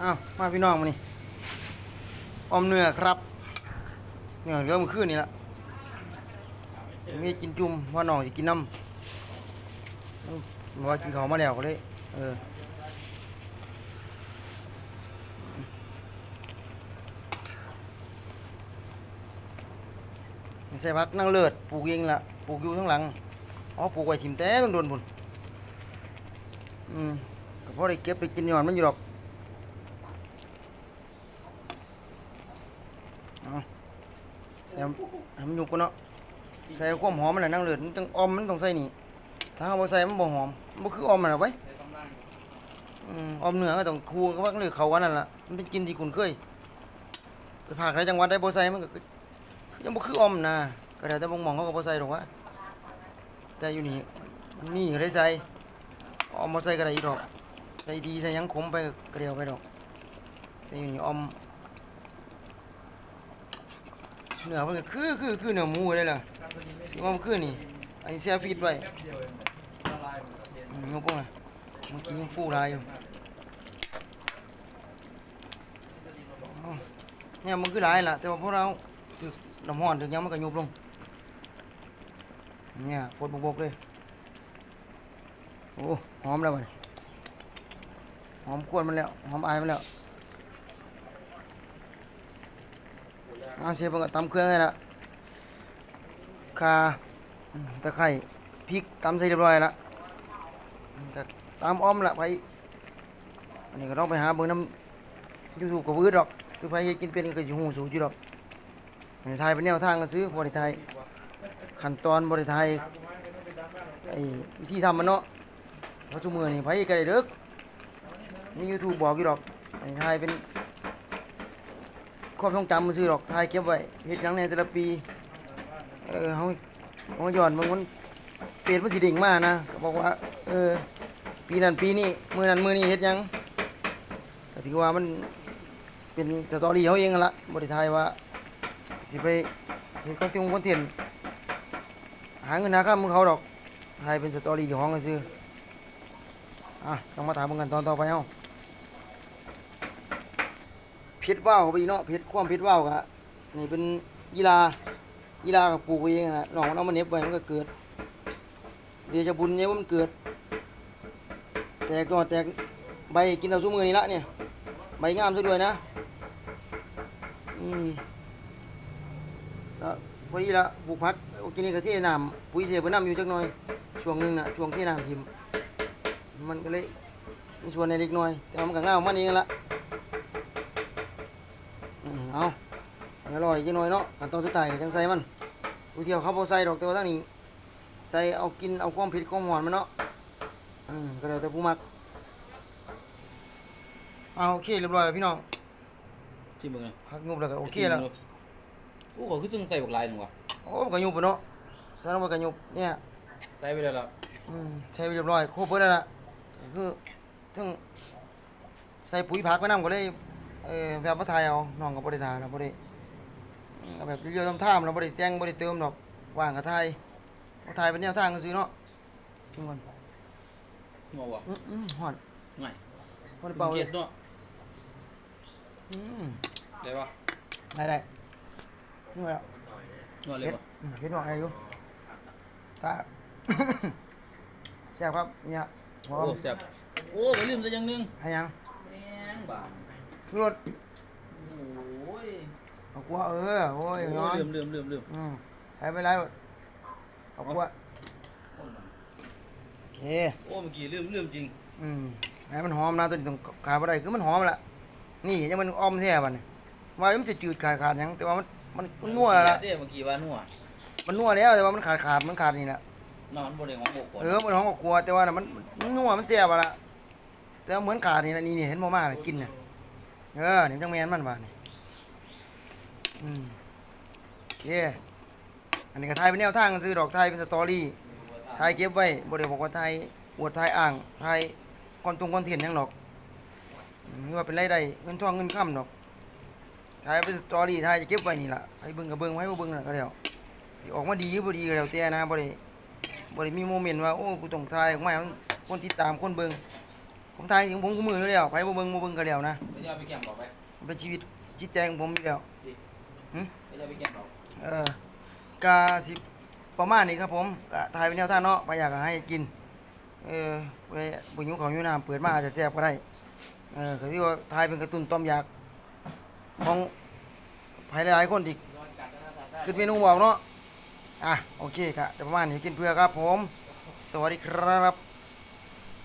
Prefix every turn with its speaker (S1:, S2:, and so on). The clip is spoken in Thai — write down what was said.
S1: อ้าวมาพี่น้องมานี่ออมเนื้อครับเนื้อเหลือมันขึ้นนี่ละมีกินจุ่มว่าน้องจะกินน้ำว่ากินเขาวมาแล้วก็เลยเออใส่พักนั่งเลิศปลูกเองละปลูกอยู่ข้างหลังอ๋อปลูกไว้ถิ่มแต่ต้องโดนพุ่นอืมก็พอได้เก็บไปกินย้อนมันอยู่หรอก ส่ให้มันยุบกันเนาะใส่ความหอมมันน่ะนั่งเลือดมันต้องออมมันต้องใส่นี่ ถ้าเอาบ่ใส่มันบ่หอมมันบ่คือออมมันน่ะไว้ยอืมออมเนื้อก็ต้องคูกับว่าเลือเขากันนั่นล่ะมันเป็นกินที่คุ้นเคยไปภาคหลายจังหวัดได้บ่ใส่มันก็คือยังบ่คือออมนะก็แล้วแต่บางมองเขาก็บ่ใส่หรอกว่าแต่อยู่นี่มันมีก็ได้ใส่ออมบ่ใส่ก็ได้อีกดอกใส่ดีใส่หยังขมไปก็เดียวไปดอกแต่อยู่นี่ออม เนื้อมันก็คือคือคือเนื้อหมูเลยล่ะสิว่ามันคือนี่ อันนี้เสียฟีดไว้อืมยกพวกน่ะเมื่อกี้ยังฟูรายอยู่เนี่ยมันคือหลายล่ะ แต่ว่าพวกเราถึกน้ำร้อนถึงยังมันก็ยุบลง เนี่ยฝนบกๆเลย โอ้หอมแล้วมันหอมกวนมันแล้ว หอมอายมันแล้ว อาเสียบมันก็ตำเครื่องเลยละข่าตะไคร้พริกตำใส่เรียบร้อยละแต่ตำอ้อมละไปอันนี้ก็ต้องไปหาเบอร์น้ำยูทูบกับวืดดอกคือไปกินเป็นก็จะหูสูจีดอกบริไทยเป็นแนวทางก็ซื้อบริไทยขั้นตอนบริไทยไอ้วิธีทำมันเนาะเพราะชั่วมือนี่ไปไกลเด้อนี่ยูทูบบอกอยู่ดอกบริไทยเป็น ความทรงจำมันซื้อหรอกถ่ายเก็บไว้เฮ็ดหยังในแต่ละปี เออเฮาเฮาย้อนบางมันเฟซมันสิดิ่งมานะก็บอกว่า เออ ปีนั้นปีนี้มื้อนั้นมื้อนี้เฮ็ดหยังก็ถือว่ามันเป็นสตอรี่เฮาเองนั่นละบ่ได้ถ่ายว่าสิไปเฮ็ดคอนเทนต์คอนเทนต์หาเงินหาค่ามือเขาดอกถ่ายเป็นสตอรี่ของก็ซื้ออะต้องมาถามเบิ่งกันตอนต่อไปเฮา เพชรว่าวไปเนาะเพชรความเพชรว่าวกะนี่เป็นยีรายีรากับปลูกเองนะน้องนเอามาเน็บไว้มันก็เกิด เดี๋ยวจะบุญเนี่ยว่ามันเกิด แตกก่อแตกใบกินเอาซุ้มือนี่ละเนี่ยใบงามซะด้วยนะอืมแล้วพอดีละปลูกพักกินนี่ก็เทน้ำปุ๋ยเสียไปน้ำอยู่จักหน่อยช่วงหนึงน่ะช่วงเทน้ำทิมมันก็เลยมีส่วนในเล็กน้อย แต่มันก็งามมันเองละ เอาเดี๋ยวรออีกจักหน่อยเนาะขั้นตอนสุดท้ายก็จังใส่มันผู้เที่ยวเขาบ่ใส่ดอกแต่ว่าทางนี้ใส่เอากินเอาความเผ็ดความหวานมันเนาะอืมก็แล้วแต่ผู้มักเอาโอเคเรียบร้อยแล้วพี่น้อง
S2: ชิมมึงไง
S1: พักงบแล้วก็โอเคแล้ว
S2: โอ้โหคือซึ่งใส่บักลายหนึ่งวะ
S1: โอ้มันก็ยุบไปเนาะใส่ลงไปก็ยุบเนี่ย
S2: ใส่ไปแล้วล่ะ
S1: อืมใช้ไปเรียบร้อยครบเบิดแล้วล่ะก็คือถึงใส่ปุ๋ยผักไปนํก็เลย เออแบบมาทายเอาน้องก็บ่ได้ทายนะบ่ได้อืมก็แบบเรียวๆทำท่ามเราบ่ได้แต่งบ่ได้เติมดอกว่างก็ทายบ่ทายเป็นแนวทางซื่อๆเนาะนี่มัน
S2: งัววะ
S1: อื้ออื้อฮ้อน
S2: ไม่
S1: บ่ได้เป่าเล
S2: เกลี
S1: ย
S2: ยดเนาะ
S1: อืม
S2: ได้ปะ
S1: ได้ได้นี่แหละ
S2: งัวเลย
S1: เฮ็ด
S2: ปะ
S1: อืมเฮ็ดหน่อยได้อยู่ตา แซ่บครับเนี่ยหอ
S2: โอ้
S1: ม
S2: แซ่บโอ้ไปลืมซะอย่างหนึง
S1: ให้ยัง
S2: แม่งบาด
S1: ชูรส
S2: โอ้ย
S1: เอากลัวเออโอ้ย
S2: โอ้
S1: น้อย
S2: ลืมลืมลืมลืม
S1: อืมให้ไปไรหมดเอากลัวโอเค
S2: โอ้เมื่อกี้ลืมลืมจริง
S1: อืมให้มันหอมนะตัวนี้ต้องขาดอะไรคือมันหอมละนี่ยังมันอ้อมแท้บัดนี่ว่ามันจะจืดขาดขาดหยังแต่ว่ามันมันมันนัวแล้วละ
S2: เด้เมื่อกี้ว่านัว
S1: มันนัวแล้วแต่ว่ามันขาดขาดมันขาดนี่แหละ
S2: นอนบนเรื่องของโบกก่อน
S1: เออมันหอมกว่ากลัวแต่ว่าน่ะมันมันนัวมันแซ่บอะละแต่ว่าเหมือนขาดนี่ละนี่นี่เห็นบ่มาเลยกินน่ะ เออนี่จังแมนมันบานี่อืมโอเคอันนี้ก็ถ่ายเป็นแนวทางซื้อดอกถ่ายเป็นสตอรี่ถ่ายเก็บไว้บ่ได้บอกว่าถ่ายอวดถ่ายอ่างถ่ายคอนตรงคอนเทนต์ยังดอกอืมนี่ว่าเป็นไรายได้เงินทองเงินค่ำดอกถ่ายเป็นสตอรี่ถ่ายจะเก็บไว้นี่ล่ะให้เบิ่งก็เบิ่งให้บ่เบิ่งน่ะก็แล้วสิออกมาดีหรือบ่ดีก็แล้วแต่นะบ่ได้บ่ได้มีโมเมนต์ว่าโอ้กูต้องถ่ายออกมาคนติดตามคนเบิ่ง ผมทายถึงผมกูมืออยู่แล้วไปบ่เบิ่งบ่เบิ่งก็แล้วนะ
S2: ไม่จะเอาไปแกมบอกไป
S1: มันเป็นชีวิตจิตใจของผมอยู่แล้ว
S2: ไม่จะเอาไปแกมบอก
S1: เออกาสิประมาณนี้ครับผมก็ถ่ายเป็นแนวทางเนาะไปอยากให้กิน เออไปบุญยุเขาวอยู่น้ำเปิดมาอาจจะแซ่บก็ได้ เออก็ที่ว่าถ่ายเป็นกระตุ้นต้มอยากของภายหลายๆคนที่
S2: ย้อนกลับแล้วนะ
S1: ขึ้นเมนูบอกเนาะอะโอเคครับแต่ประมาณนี้กินเพื่อครับผม สวัสดีครับ